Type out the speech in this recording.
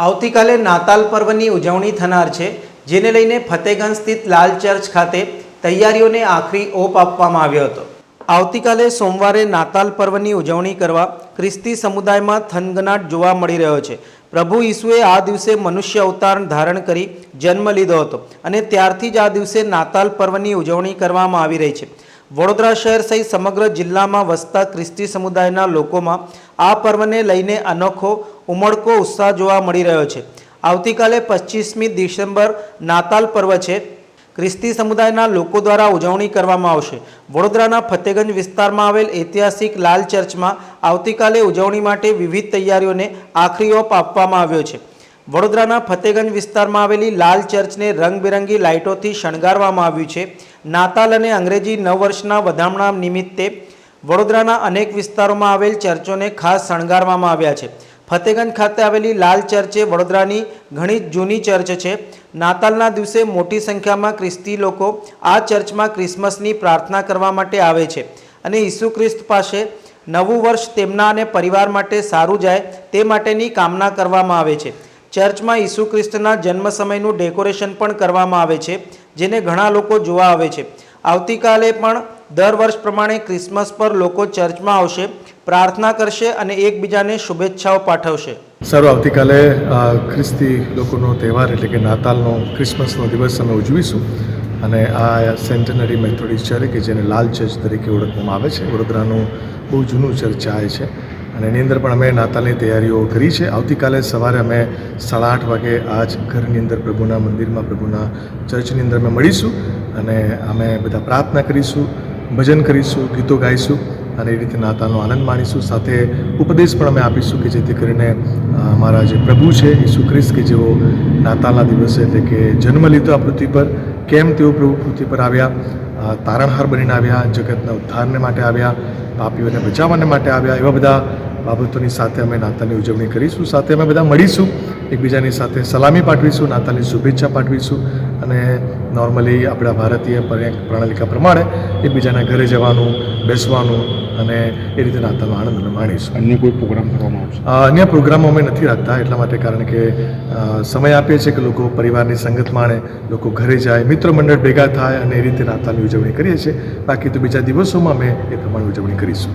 આવતીકાલે નાતાલ પર્વની ઉજવણી થનાર છે, જેને લઈને ફતેગંજ સ્થિત લાલ ચર્ચ ખાતે તૈયારીઓને આખરી ઓપ આપવામાં આવ્યો હતો. આવતીકાલે સોમવારે નાતાલ પર્વની ઉજવણી કરવા ખ્રિસ્તી સમુદાયમાં થનગનાટ જોવા મળી રહ્યો છે. પ્રભુ ઈસુએ આ દિવસે મનુષ્ય અવતાર ધારણ કરી જન્મ લીધો હતો અને ત્યારથી જ આ દિવસે નાતાલ પર્વની ઉજવણી કરવામાં આવી રહી છે. વડોદરા શહેર સહિત સમગ્ર જિલ્લામાં વસતા ખ્રિસ્તી સમુદાયના લોકોમાં આ પર્વને લઈને અનોખો ઉમળકો ઉત્સાહ જોવા મળી રહ્યો છે. આવતીકાલે પચીસમી ડિસેમ્બર નાતાલ પર્વ છે. ખ્રિસ્તી સમુદાયના લોકો દ્વારા ઉજવણી કરવામાં આવશે. વડોદરાના ફતેગંજ વિસ્તારમાં આવેલ ઐતિહાસિક લાલ ચર્ચમાં આવતીકાલે ઉજવણી માટે વિવિધ તૈયારીઓને આખરી ઓપ આપવામાં આવ્યો છે. વડોદરાના ફતેગંજ વિસ્તારમાં આવેલી લાલ ચર્ચને રંગબેરંગી લાઇટોથી શણગારવામાં આવ્યું છે. નાતાલ અને અંગ્રેજી નવ વર્ષના વધામણા નિમિત્તે વડોદરાના અનેક વિસ્તારોમાં આવેલ ચર્ચોને ખાસ શણગારવામાં આવ્યા છે. ફતેગંજ ખાતે આવેલી લાલ ચર્ચ વડોદરાની ઘણી જૂની ચર્ચ છે. નાતાલના દિવસે મોટી સંખ્યામાં ખ્રિસ્તી લોકો આ ચર્ચમાં ક્રિસમસની પ્રાર્થના કરવા માટે આવે છે અને ઈસુ ખ્રિસ્ત પાસે નવું વર્ષ તેમના અને પરિવાર માટે સારું જાય તે માટેની કામના કરવામાં આવે છે. ચર્ચમાં ઈસુ ખ્રિસ્તના જન્મ સમયનું ડેકોરેશન પણ કરવામાં આવે છે, જેને ઘણા લોકો જોવા આવે છે. આવતીકાલે પણ દર વર્ષ પ્રમાણે ક્રિસમસ પર લોકો ચર્ચમાં આવશે, પ્રાર્થના કરશે અને એકબીજાને શુભેચ્છાઓ પાઠવશે. સર, આવતીકાલે ખ્રિસ્તી લોકોનો તહેવાર એટલે કે નાતાલનો ક્રિસમસનો દિવસ અમે ઉજવીશું. અને આ સેન્ટનરી મેથોડિસ્ટ ચર્ચ કે જેને લાલ ચર્ચ તરીકે ઓળખવામાં આવે છે, વડોદરાનું બહુ જૂનું ચર્ચ આ છે. અને એની અંદર પણ અમે નાતાલની તૈયારીઓ કરી છે. આવતીકાલે સવારે અમે સાડા આઠ વાગે આ જ ઘરની અંદર પ્રભુના મંદિરમાં, પ્રભુના ચર્ચની અંદર અમે મળીશું અને અમે બધા પ્રાર્થના કરીશું, ભજન કરીશું, ગીતો ગાઈશું અને એ રીતે નાતાલનો આનંદ માણીશું. સાથે ઉપદેશ પણ અમે આપીશું કે જેથી કરીને અમારા જે પ્રભુ છે, ઈસુ ખ્રિસ્ત, કે જેઓ નાતાલના દિવસે એટલે કે જન્મ લીધો આ પૃથ્વી પર, કેમ તેઓ પ્રભુ પૃથ્વી પર આવ્યા? તારણહાર બનીને આવ્યા, જગતના ઉદ્ધારને માટે આવ્યા, પાપીઓને બચાવવાને માટે આવ્યા, એવા બધા બાબતોની સાથે અમે નાતાની ઉજવણી કરીશું. સાથે અમે બધા મળીશું. એકબીજાની સાથે સલામી પાઠવીશું નાતાલની શુભેચ્છા પાઠવીશું અને નોર્મલી આપણા ભારતીય પ્રણાલિકા પ્રમાણે એકબીજાના ઘરે જવાનું બેસવાનું અને એ રીતે નાતાલનો આનંદ અમે માણીશું. અન્ય કોઈ પ્રોગ્રામ કરવામાં આવશે? અન્ય પ્રોગ્રામો અમે નથી રાખતા એટલા માટે કારણ કે સમય આપીએ છીએ કે લોકો પરિવારની સંગત માણે લોકો ઘરે જાય મિત્ર મંડળ ભેગા થાય અને એ રીતે નાતાલની ઉજવણી કરીએ છીએ. બાકી તો બીજા દિવસોમાં અમે એ પ્રમાણે ઉજવણી કરીશું.